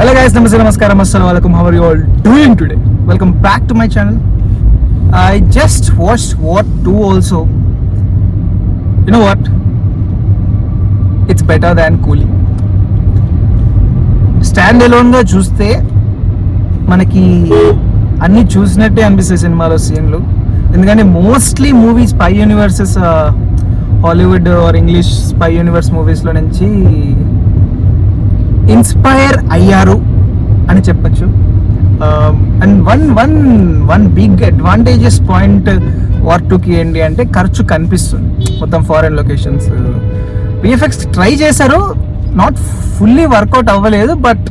Hello guys నమస్తే నమస్కారం అస్సలం వాలేకుమ్ how are you all doing today welcome back to my channel I just watch what two also you know what it's better than Coolie స్టాండ్గా చూస్తే మనకి అన్ని చూసినట్టే అనిపిస్తాయి సినిమాలో సీన్లు. ఎందుకంటే mostly movies spy universes Hollywood or English spy universe మూవీస్లో నుంచి ఇన్స్పైర్ అయ్యారు అని చెప్పచ్చు. And one one one big advantages point war టూకి ఏంటి అంటే ఖర్చు కనిపిస్తుంది. మొత్తం ఫారెన్ లొకేషన్స్ విఎఫ్ఎక్స్ ట్రై చేశారు. నాట్ ఫుల్లీ వర్కౌట్ అవ్వలేదు బట్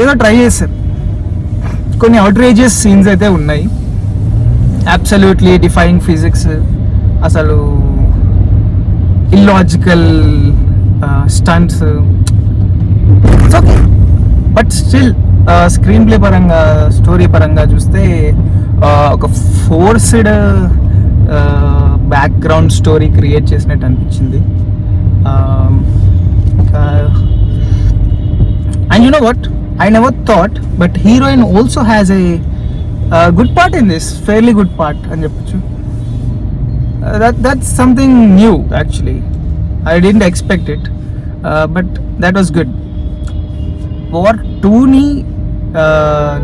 ఏదో ట్రై చేశారు. కొన్ని అవుట్రేజెస్ సీన్స్ అయితే ఉన్నాయి. అబ్సల్యూట్లీ డిఫైయింగ్ ఫిజిక్స్ అసలు illogical stunts okay but still screenplay పరంగా స్టోరీ పరంగా చూస్తే ఒక ఫోర్స్డ్ బ్యాక్గ్రౌండ్ స్టోరీ క్రియేట్ చేసినట్టు అనిపించింది. And you know what I never thought but heroine also has a good part in this fairly good part అని చెప్పొచ్చు. That that's something new actually I didn't expect it but that was good war టూని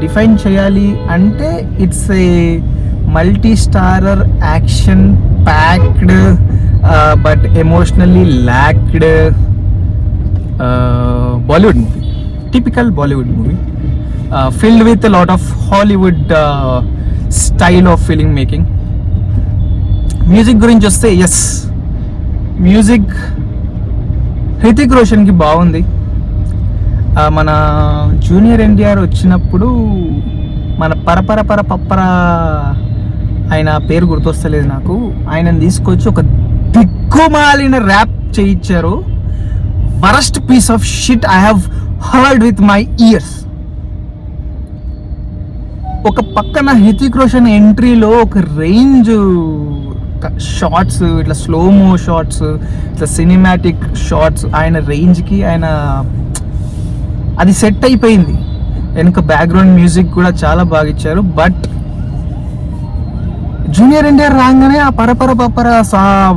define చేయాలి అంటే it's a multi starrer action packed but emotionally lacked Bollywood movie typical Bollywood movie filled with lot of Hollywood style of film making music గురించి వస్తే yes music Hrithik రోషన్కి బాగుంది. మన junior NTR వచ్చినప్పుడు మన పరపర పర పప్పర ఆయన పేరు గుర్తొస్తలేదు నాకు. ఆయనను తీసుకొచ్చి ఒక దిక్కుమాలిన ర్యాప్ చేయించారు. Worst piece of shit I have heard with my ears. ఒక పక్కన హృతిక్ రోషన్ ఎంట్రీలో ఒక రేంజ్ షార్ట్స్ ఇట్లా స్లోమో షార్ట్స్ ఇట్లా సినిమాటిక్ షార్ట్స్ ఆయన రేంజ్కి ఆయన అది సెట్ అయిపోయింది. వెనుక బ్యాక్గ్రౌండ్ మ్యూజిక్ కూడా చాలా బాగా ఇచ్చారు. బట్ జూనియర్ ఎన్టీఆర్ రాగానే ఆ పరపర పప్పర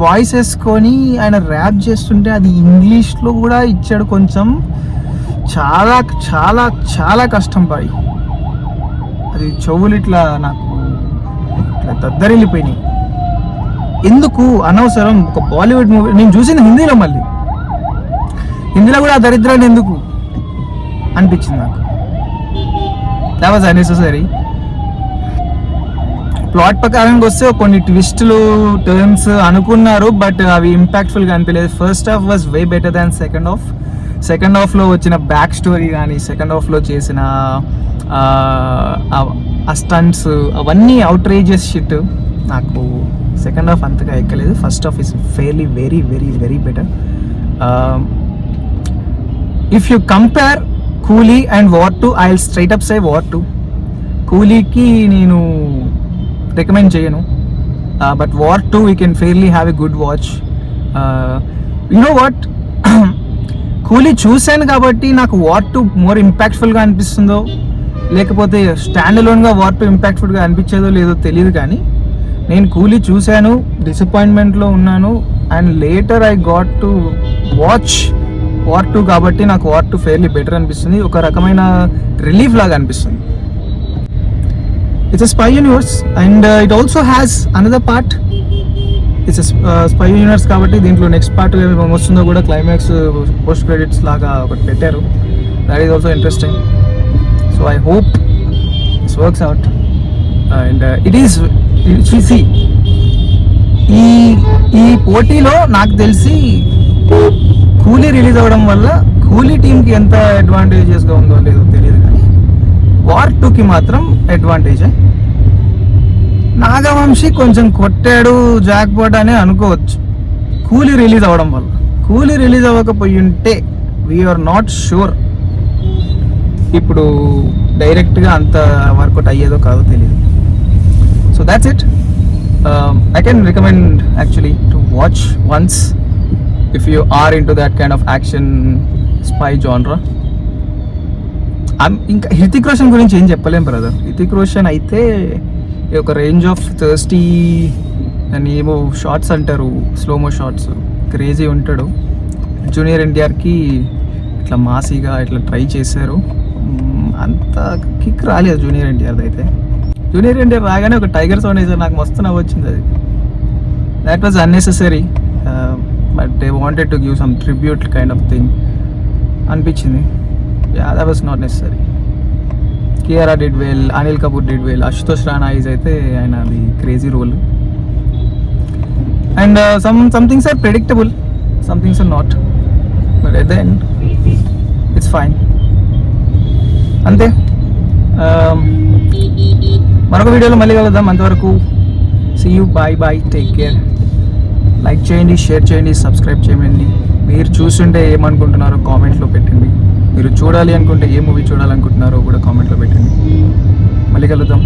వాయిస్ వేసుకొని ఆయన ర్యాప్ చేస్తుంటే అది ఇంగ్లీష్లో కూడా ఇచ్చాడు కొంచెం. చాలా చాలా చాలా కష్టం బాయ్ అది చెవులు ఇట్లా నాకు ఇట్లా దద్దరిల్లిపోయినాయి. ఎందుకు అనవసరం? ఒక బాలీవుడ్ మూవీ నేను చూసింది హిందీలో మళ్ళీ. హిందీలో కూడా ఆ దరిద్రాన్ని ఎందుకు అనిపించింది నాకు? దా వాజ్ అన్నెసరీ ప్లాట్ ప్రకారంగా వస్తే కొన్ని ట్విస్టులు టర్న్స్ అనుకున్నారు బట్ అవి ఇంపాక్ట్ఫుల్గా అనిపించలేదు. First half was way better than second half second హాఫ్లో వచ్చిన బ్యాక్ స్టోరీ కానీ సెకండ్ హాఫ్లో చేసిన ఆ, స్టంట్స్ అవన్నీ అవుట్రేజెస్ షిట్ నాకు సెకండ్ హాఫ్ అంతగా ఎక్కలేదు. First half is fairly very very very better if you compare Coolie and War two I straight up say War two కూలీకి నేను రికమెండ్ చేయను. But War two we can fairly have a good watch you know what Coolie చూశాను కాబట్టి నాకు war two more ఇంపాక్ట్ఫుల్గా అనిపిస్తుందో లేకపోతే stand లోన్గా war two ఇంపాక్ట్ఫుల్గా అనిపించేదో లేదో తెలియదు కానీ నేను కూలీ చూశాను డిసప్పాయింట్మెంట్లో ఉన్నాను and later I got to watch War two కాబట్టి నాకు వార్ టూ ఫెయిర్లీ బెటర్ అనిపిస్తుంది. ఒక రకమైన రిలీఫ్ లాగా అనిపిస్తుంది. It's spy universe and it also has another part it's spy universe కాబట్టి దీంట్లో నెక్స్ట్ పార్ట్ వస్తుందో కూడా క్లైమాక్స్ పోస్ట్ క్రెడిట్స్ లాగా ఒకటి పెట్టారు. That is also interesting so I hope it's works out and it is see ఈ ఈ పోటీలో నాకు తెలిసి కూలీ రిలీజ్ అవ్వడం వల్ల కూలీ టీంకి ఎంత అడ్వాంటేజెస్గా ఉందో లేదో తెలియదు కానీ వార్ టూకి మాత్రం అడ్వాంటేజే నాగవంశి కొంచెం కొట్టాడు జాక్పాట్ అని అనుకోవచ్చు. కూలీ రిలీజ్ అవ్వడం వల్ల. కూలీ రిలీజ్ అవ్వకపోయి ఉంటే వీఆర్ నాట్ షూర్ ఇప్పుడు డైరెక్ట్గా అంత వర్కౌట్ అయ్యేదో కాదో తెలియదు so that's it I can recommend actually to watch once if you are into that kind of action spy genre ఇంకా హితిక్ రోషన్ గురించి ఏం చెప్పలేం బ్రదర్ హితిక్ రోషన్ అయితే ఈ ఒక రేంజ్ ఆఫ్ థర్స్టీ అని ఏమో షార్ట్స్ అంటారు స్లోమో షార్ట్స్ క్రేజీ ఉంటాడు. జూనియర్ ఎన్టీఆర్కి ఇట్లా మాసీగా ఇట్లా ట్రై చేశారు. అంత కిక్ రాలేదు జూనియర్ ఎన్టీఆర్ది అయితే. జూనియర్ ఎన్టీఆర్ రాగానే ఒక టైగర్ సౌండ్ వేసారు నాకు మస్తు నవ్వొచ్చింది అది. That was unnecessary but they wanted to give some tribute kind of thing అనిపించింది. Yeah that was not necessary KRR did well Anil Kapoor did well Ashutosh Rana is అయితే ఆయన అది crazy role and some somethings are predictable somethings are not but at the end it's fine అంతే మరొక వీడియోలో మళ్ళీ కలుద్దాం. అంతవరకు see you bye bye take care like చేయండి షేర్ చేయండి సబ్స్క్రైబ్ చేయండి. మీరు చూస్తుంటే ఏమనుకుంటున్నారో కామెంట్లో పెట్టండి. మీరు చూడాలి అనుకుంటే ఏ మూవీ చూడాలనుకుంటున్నారో కూడా కామెంట్లో పెట్టండి. మళ్ళీ కలుద్దాం.